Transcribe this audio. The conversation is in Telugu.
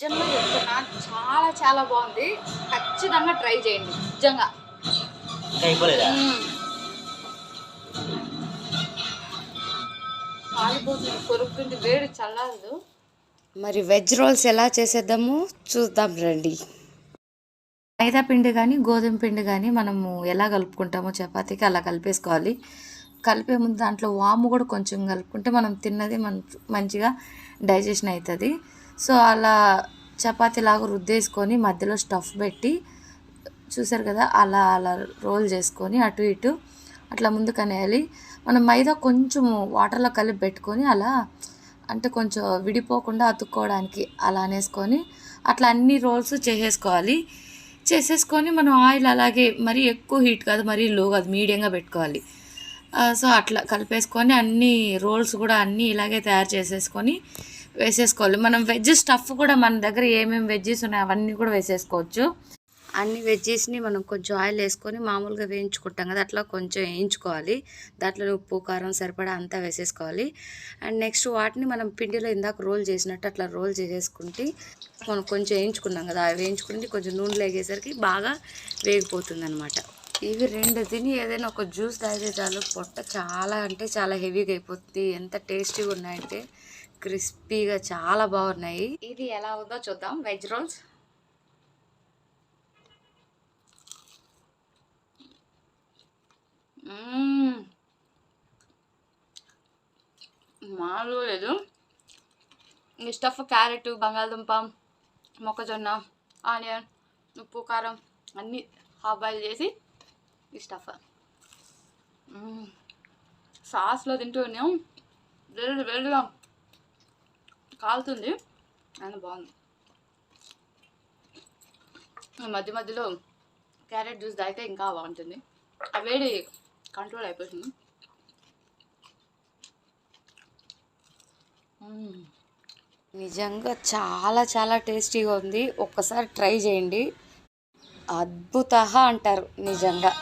నిజంగా చెప్తున్నా చాలా చాలా బాగుంది. ఖచ్చితంగా ట్రై చేయండి. నిజంగా. కాలిపోతుంది కొరుక్కుంది వేడి చల్లదు మరి వెజ్ రోల్స్ ఎలా చేసేద్దామో? చూద్దాం రండి. మైదా పిండి కానీ గోధుమ పిండి కానీ మనము ఎలా కలుపుకుంటామో చపాతీకి అలా కలిపేసుకోవాలి. కలిపే ముందు దాంట్లో వాము కూడా కొంచెం కలుపుకుంటే మనం తిన్నది మన మంచిగా డైజెషన్ అవుతుంది. సో అలా చపాతీ లాగా రుద్దేసుకొని మధ్యలో స్టఫ్ పెట్టి చూసారు కదా అలా అలా రోల్ చేసుకొని అటు ఇటు అట్లా ముందుకు అనేయాలి మనం మైదా కొంచెం వాటర్లో కలిపి పెట్టుకొని అలా అంటే కొంచెం విడిపోకుండా అతుక్కోవడానికి అలా అనేసుకొని అట్లా అన్ని రోల్స్ చేసేసుకోవాలి. చేసేసుకొని మనం ఆయిల్ అలాగే మరీ ఎక్కువ హీట్ కాదు మరీ లో కాదు మీడియంగా పెట్టుకోవాలి. సో అట్లా కలిపేసుకొని అన్ని రోల్స్ కూడా అన్నీ ఇలాగే తయారు చేసేసుకొని వేసేసుకోవాలి. మనం వెజ్ స్టఫ్ కూడా మన దగ్గర ఏమేమి వెజ్జెస్ ఉన్నాయో అవన్నీ కూడా వేసేసుకోవచ్చు. అన్ని వెజ్జెస్ని మనం కొంచెం ఆయిల్ వేసుకొని మామూలుగా వేయించుకుంటాం కదా అట్లా కొంచెం వేయించుకోవాలి. దాంట్లో ఉప్పు కారం సరిపడా అంతా వేసేసుకోవాలి. అండ్ నెక్స్ట్ వాటిని మనం పిండిలో ఇందాక రోల్ చేసినట్టు అట్లా రోల్ చేసేసుకుంటే మనం కొంచెం వేయించుకున్నాం కదా అవి వేయించుకుంటే కొంచెం నూనె లేగేసరికి బాగా వేగిపోతుంది అనమాట ఇవి రెండు తిని ఏదైనా ఒక జ్యూస్ తాగితే చాలు పొట్ట చాలా అంటే చాలా హెవీగా అయిపోతుంది ఎంత టేస్టీగా ఉన్నాయంటే క్రిస్పీగా చాలా బాగున్నాయి. ఇది ఎలా ఉందో చూద్దాం. Veg rolls. మామూలుగా లేదు. ఈ స్టఫ్ క్యారెట్ బంగాళదుంప మొక్కజొన్న ఆనియన్ ఉప్పు కారం అన్నీ హాఫ్ బాయిల్ చేసి ఈ స్టఫ్. సాస్లో తింటూ ఉన్నాం. వెళ్ళు వేడిగా కాలుతుంది. అని బాగుంది. మధ్య మధ్యలో క్యారెట్ జ్యూస్ తాగితే ఇంకా బాగుంటుంది. ఆ వేడి కంట్రోల్ అయిపోతుంది. నిజంగా చాలా చాలా టేస్టీగా ఉంది. ఒక్కసారి ట్రై చేయండి. అద్భుత అంటారు నిజంగా.